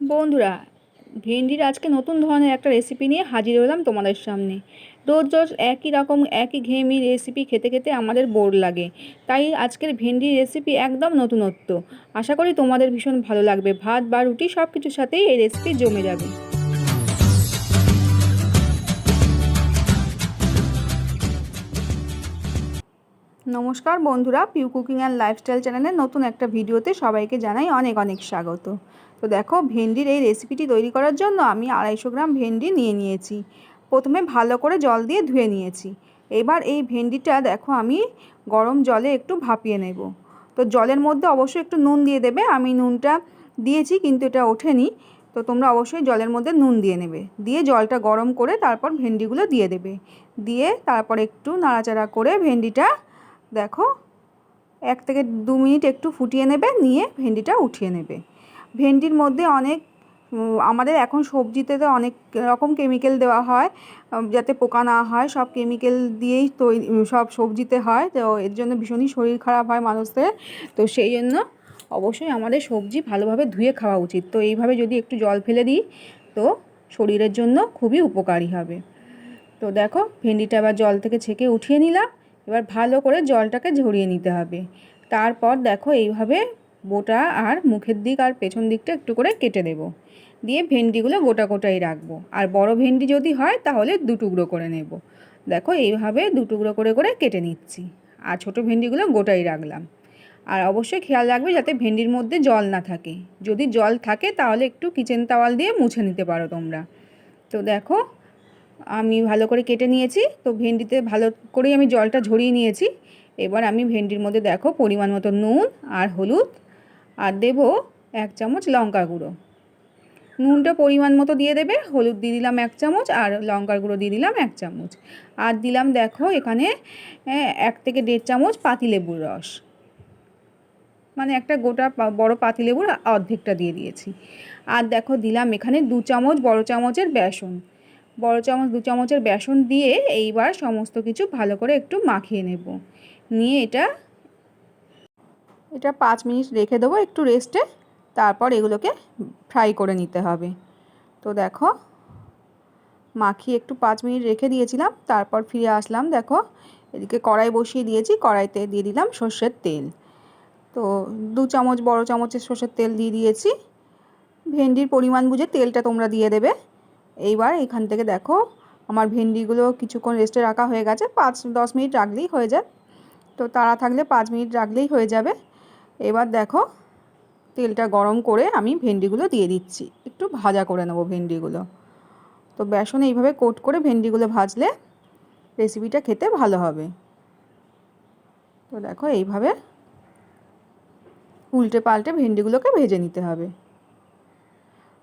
বন্ধুরা, ভেন্ডির আজকে নতুন ধরনের একটা রেসিপি নিয়ে হাজির হলাম তোমাদের সামনে। রোজ রোজ একই রকম, একই ঘেয়েমি রেসিপি খেতে খেতে আমাদের বোর লাগে। তাই আজকের ভেন্ডির রেসিপি একদম নতুনত্ব। আশা করি তোমাদের ভীষণ ভালো লাগবে। ভাত বা রুটি সব কিছুর সাথেই এই রেসিপি জমে যাবে। নমস্কার বন্ধুরা পিউ কুকিং অ্যান্ড লাইফস্টাইল চ্যানেলের নতুন একটা ভিডিওতে সবাইকে জানাই অনেক অনেক স্বাগত। তো দেখো, ভেন্ডির এই রেসিপিটি তৈরি করার জন্য আমি আড়াইশো গ্রাম ভেন্ডি নিয়ে নিয়েছি। প্রথমে ভালো করে জল দিয়ে ধুয়ে নিয়েছি। এবার এই ভেন্ডিটা দেখো, আমি গরম জলে একটু ভাপিয়ে নেব। তো জলের মধ্যে অবশ্যই একটু নুন দিয়ে দেবে। আমি নুনটা দিয়েছি, কিন্তু এটা ওঠেনি। তো তোমরা অবশ্যই জলের মধ্যে নুন দিয়ে নেবে। দিয়ে জলটা গরম করে তারপর ভেন্ডিগুলো দিয়ে দেবে। দিয়ে তারপর একটু নাড়াচাড়া করে ভেন্ডিটা দেখো, এক থেকে দু মিনিট একটু ফুটিয়ে নেবে, নিয়ে ভেন্ডিটা উঠিয়ে নেবে। ভেন্ডির মধ্যে অনেক আমাদের এখন সবজিতে তো অনেক রকম কেমিক্যাল দেওয়া হয় যাতে পোকা না হয়, সব কেমিক্যাল দিয়েই তৈরি সব সবজিতে হয়, তো এর জন্য ভীষণই শরীর খারাপ হয় মানুষদের, তো সেই জন্য অবশ্যই আমাদের সবজি ভালোভাবে ধুয়ে খাওয়া উচিত, তো এইভাবে যদি একটু জল ফেলে দিই, তো শরীরের জন্য খুবই উপকারী হবে। তো দেখো, ভেন্ডিটা আবার জল থেকে ছেঁকে উঠিয়ে নিলাম, এবার ভালো করে জলটাকে ঝরিয়ে নিতে হবে, তারপর দেখো এইভাবে বোটা আর মুখের দিক আর পেছন দিকটা একটু করে কেটে দেব। দিয়ে ভেন্ডিগুলো গোটা গোটাই রাখব। আর বড় ভেন্ডি যদি হয়, তাহলে দু টুকরো করে নেব। দেখো, এইভাবে দু টুকরো করে করে কেটে নিচ্ছি। আর ছোট ভেন্ডিগুলো গোটাই রাখলাম। আর অবশ্যই খেয়াল রাখবে যাতে ভেন্ডির মধ্যে জল না থাকে। যদি জল থাকে, তাহলে একটু কিচেন তাওয়াল দিয়ে মুছে নিতে পারো তোমরা। তো দেখো, আমি ভালো করে কেটে নিয়েছি। তো ভেন্ডিতে ভালো করেই আমি জলটা ঝরিয়ে নিয়েছি। এবার আমি ভেন্ডির মধ্যে দেখো, পরিমাণ মতো নুন আর হলুদ আর দেব এক চামচ লঙ্কা গুঁড়ো। নুনটা পরিমাণ মতো দিয়ে দেবে, হলুদ দিয়ে দিলাম এক চামচ আর লঙ্কার গুঁড়ো দিয়ে দিলাম এক চামচ। আর দিলাম দেখো এখানে এক থেকে দেড় চামচ পাতিলেবুর রস। মানে একটা গোটা বড় পাতিলেবুর অর্ধেকটা দিয়ে দিয়েছি। আর দেখো দিলাম এখানে দু চামচ বড় চামচের বেসন। বড় চামচ, দু চামচের বেসন দিয়ে এইবার সমস্ত কিছু ভালো করে একটু মাখিয়ে নেব। নিয়ে এটা এটা পাঁচ মিনিট রেখে দেবো একটু রেস্টে তারপর এগুলোকে ফ্রাই করে নিতে হবে। তো দেখো মাখিয়ে একটু পাঁচ মিনিট রেখে দিয়েছিলাম, তারপর ফিরে আসলাম, দেখো, এদিকে কড়াই বসিয়ে দিয়েছি, কড়াইতে দিয়ে দিলাম সর্ষের তেল। তো দু চামচ বড় চামচের সর্ষের তেল দিয়ে দিয়েছি। ভেন্ডির পরিমাণ বুঝে তেলটা তোমরা দিয়ে দেবে। এইবার এখান থেকে দেখো, আমার ভেন্ডিগুলো কিছুক্ষণ রেস্টে রাখা হয়ে গেছে, পাঁচ দশ মিনিট রাখলেই হয়ে যায়। তো তারা থাকলে পাঁচ মিনিট রাখলেই হয়ে যাবে। এবার দেখো তেলটা গরম করে আমি ভেন্ডিগুলো দিয়ে দিচ্ছি। একটু ভাজা করে নেব ভেন্ডিগুলো। তো বেসন এইভাবে কোট করে ভেন্ডিগুলো ভাজলে রেসিপিটা খেতে ভালো হবে। তো দেখো এইভাবে উল্টে পাল্টে ভেন্ডিগুলোকে ভেজে নিতে হবে।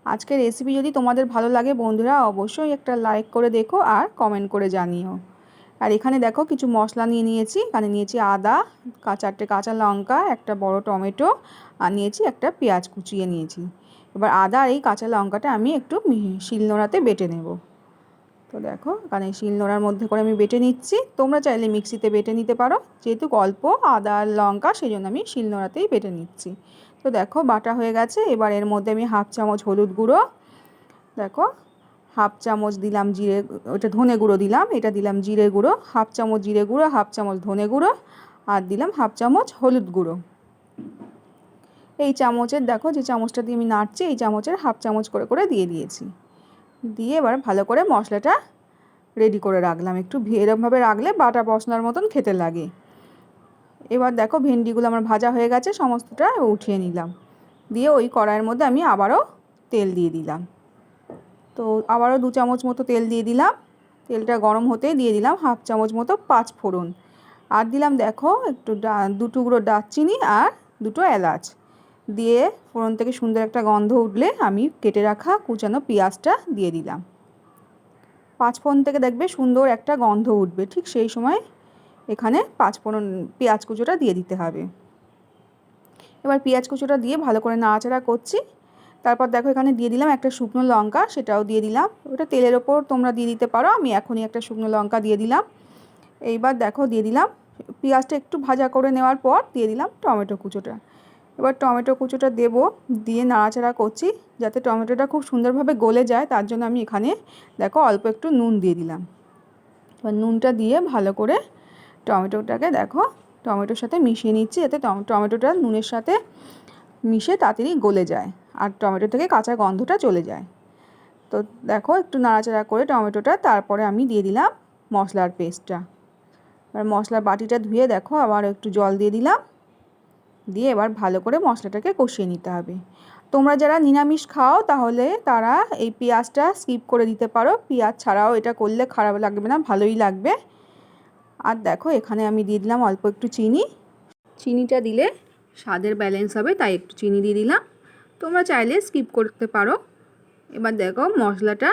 আজকের রেসিপি যদি তোমাদের ভালো লাগে বন্ধুরা, অবশ্যই একটা লাইক করে দেখো আর কমেন্ট করে জানিও। আর এখানে দেখো কিছু মশলা নিয়ে নিয়েছি। এখানে নিয়েছি আদা চারটে কাঁচা লঙ্কা, একটা বড় টমেটো আর নিয়েছি একটা পেঁয়াজ কুচিয়ে নিয়েছি। এবার আদা আর এই কাঁচা লঙ্কাটা আমি একটু শিলনোড়াতে বেটে নেব। তো দেখো এখানে শিলনোড়ার মধ্যে করে আমি বেটে নিচ্ছি। তোমরা চাইলে মিক্সিতে বেটে নিতে পারো। যেহেতু অল্প আদা আর লঙ্কা সেই জন্য আমি শিলনোড়াতেই বেটে নিচ্ছি। তো দেখো বাটা হয়ে গেছে। এবার এর মধ্যে আমি হাফ চামচ হলুদ গুঁড়ো। দেখো হাফ চামচ দিলাম জিরে ওটা ধনে গুঁড়ো দিলাম, এটা দিলাম জিরে গুঁড়ো, হাফ চামচ জিরে গুঁড়ো, হাফ চামচ ধনে গুঁড়ো, আর দিলাম হাফ চামচ হলুদ গুঁড়ো। এই চামচের, দেখো যে চামচটা দিয়ে আমি নাড়ছি, এই চামচের হাফ চামচ করে করে দিয়ে দিয়েছি। দিয়ে এবার ভালো করে মশলাটা রেডি করে রাখলাম। একটু এরমভাবে রাখলে বাটা মশলার মতন খেতে লাগে। এবার দেখো ভেন্ডিগুলো আমার ভাজা হয়ে গেছে, সমস্তটা উঠিয়ে নিলাম। দিয়ে ওই কড়াইয়ের মধ্যে আমি আবারও তেল দিয়ে দিলাম। তো আবারও দু চামচ মতো তেল দিয়ে দিলাম। তেলটা গরম হতেই দিয়ে দিলাম, হাফ চামচ মতো পাঁচ ফোড়ন। আর দিলাম দেখো একটু দু টুকরো দারচিনি আর দুটো এলাচ। দিয়ে ফোড়ন থেকে সুন্দর একটা গন্ধ উঠলে আমি কেটে রাখা কুচানো পেঁয়াজটা দিয়ে দিলাম। পাঁচ ফোড়ন থেকে দেখবে সুন্দর একটা গন্ধ উঠবে, ঠিক সেই সময় এখানে পাঁচ ফোড়ন পেঁয়াজ কুচোটা দিয়ে দিতে হবে। এবার পেঁয়াজ কুচোটা দিয়ে ভালো করে নাড়াচাড়া করছি। তারপর দেখো এখানে দিয়ে দিলাম একটা শুকনো লঙ্কা, সেটাও দিয়ে দিলাম। ওটা তেলের ওপর তোমরা দিয়ে দিতে পারো, আমি এখনই একটা শুকনো লঙ্কা দিয়ে দিলাম। এইবার দেখো দিয়ে দিলাম, পেঁয়াজটা একটু ভাজা করে নেওয়ার পর দিয়ে দিলাম টমেটো কুচোটা। এবার টমেটো কুচোটা দেব, দিয়ে নাড়াচাড়া করছি, যাতে টমেটোটা খুব সুন্দরভাবে গলে যায়, তার জন্য আমি এখানে দেখো অল্প একটু নুন দিয়ে দিলাম। এবার নুনটা দিয়ে ভালো করে টমেটোটাকে দেখো, টমেটোর সাথে মিশিয়ে নিচ্ছি, যাতে টমেটোটা নুনের সাথে মিশে তাড়াতাড়ি গলে যায়। আর টমেটো থেকে কাঁচা গন্ধটা চলে যায়। তো দেখো একটু নাড়াচাড়া করে টমেটোটা, তারপরে আমি দিয়ে দিলাম মশলার পেস্টটা। এবার মশলার বাটিটা ধুয়ে দেখো, আবার একটু জল দিয়ে দিলাম। দিয়ে এবার ভালো করে মশলাটাকে কষিয়ে নিতে হবে। তোমরা যারা নিরামিষ খাও, তাহলে তারা এই পেঁয়াজটা স্কিপ করে দিতে পারো। পেঁয়াজ ছাড়াও এটা করলে খারাপ লাগবে না, ভালোই লাগবে। আর দেখো, এখানে আমি দিয়ে দিলাম অল্প একটু চিনি। চিনিটা দিলে স্বাদের ব্যালেন্স হবে, তাই একটু চিনি দিয়ে দিলাম। তোমরা চাইলে স্কিপ করতে পারো। এবার দেখো মশলাটা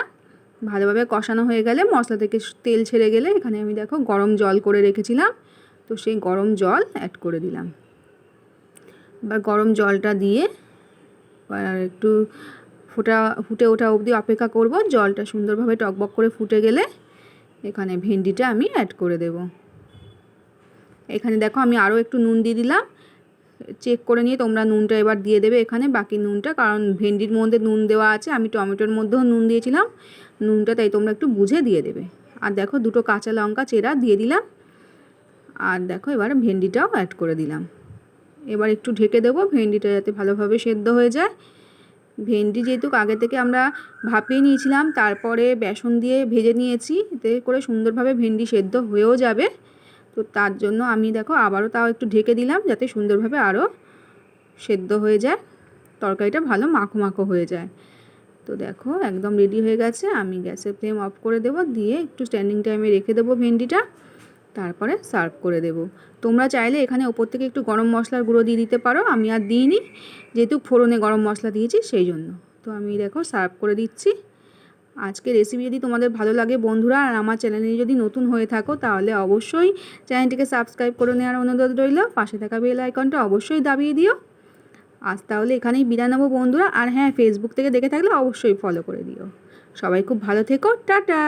ভালোভাবে কষানো হয়ে গেলে মশলা থেকে তেল ছেড়ে গেলে এখানে আমি দেখো গরম জল করে রেখেছিলাম। তো সেই গরম জল অ্যাড করে দিলাম। এবার গরম জলটা দিয়ে আর একটু ফুটা, ফুটে ওঠা অবধি অপেক্ষা করব। জলটা সুন্দরভাবে টকবক করে ফুটে গেলে এখানে ভেন্ডিটা আমি অ্যাড করে দেব। এখানে দেখো আমি আরও একটু নুন দিয়ে দিলাম। চেক করে নিয়ে তোমরা নুনটা এবার দিয়ে দেবে এখানে। বাকি নুনটা, কারণ ভেন্ডির মধ্যে নুন দেওয়া আছে, আমি টমেটোর মধ্যেও নুন দিয়েছিলাম। নুনটা তাই তোমরা একটু বুঝে দিয়ে দেবে। আর দেখো দুটো কাঁচা লঙ্কা চেরা দিয়ে দিলাম। আর দেখো এবার ভেন্ডিটাও অ্যাড করে দিলাম। এবার একটু ঢেকে দেবো, ভেন্ডিটা যাতে ভালোভাবে সেদ্ধ হয়ে যায়। ভেন্ডি যেহেতু আগে থেকে আমরা ভাপিয়ে নিয়েছিলাম, তারপরে বেসন দিয়ে ভেজে নিয়েছি, এতে করে সুন্দরভাবে ভেন্ডি সেদ্ধ হয়েও যাবে। তো তার জন্য আমি দেখো আবারও তাও একটু ঢেকে দিলাম যাতে সুন্দরভাবে আরও সেদ্ধ হয়ে যায়। তরকারিটা ভালো মাখো মাখো হয়ে যায়। তো দেখো একদম রেডি হয়ে গেছে। আমি গ্যাসের ফ্লেম অফ করে দেবো। দিয়ে একটু স্ট্যান্ডিং টাইমে রেখে দেবো ভেন্ডিটা। তারপরে সার্ভ করে দেবো। তোমরা চাইলে এখানে ওপর থেকে একটু গরম মশলার গুঁড়ো দিয়ে দিতে পারো। আমি আর দিইনি। যেহেতু ফোড়নে গরম মশলা দিয়েছি সেই জন্য। তো আমি দেখো সার্ভ করে দিচ্ছি। আজকে রেসিপি যদি তোমাদের ভালো লাগে বন্ধুরা, আর আমার চ্যানেলে যদি নতুন হয়ে থাকো, তাহলে অবশ্যই চ্যানেলটিকে সাবস্ক্রাইব করে নেওয়ার অনুরোধ রইল। পাশে থাকা বেল আইকনটা অবশ্যই দাবিয়ে দিও। আজ তাহলে এখানেই বিদায় নেব বন্ধুরা, আর হ্যাঁ ফেসবুক থেকে দেখে থাকলে অবশ্যই ফলো করে দিও। সবাই খুব ভালো থেকো, টাটা!